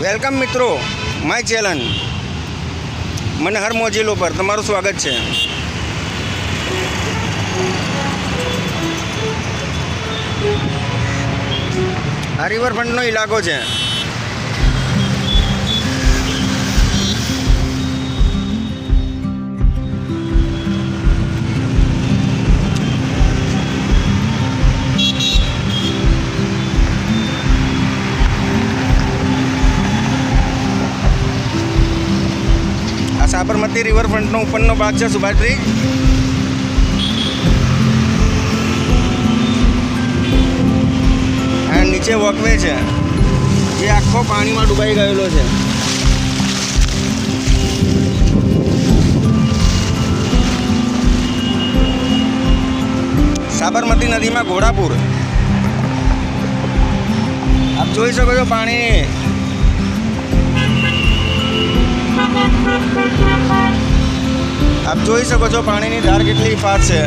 Welcome મિત્રો, my channel. મને હર મોજીલ ઉપર તમારું સ્વાગત છે. આ રિવરફ્રન્ટનો ઇલાકો છે. આ સાબરમતી રિવરફ્રન્ટનો ઉપરનો ભાગ છે સુભાત્રી આ નીચે વોકવે છે. જે આખો પાણીમાં ડૂબાઈ ગયેલો છે. સાબરમતી નદીમાં ઘોડાપુર. આપ જોઈ શકો છો પાણી આપ જોઈ શકો છો પાણીની ધાર કેટલી ફાસ્ટ છે.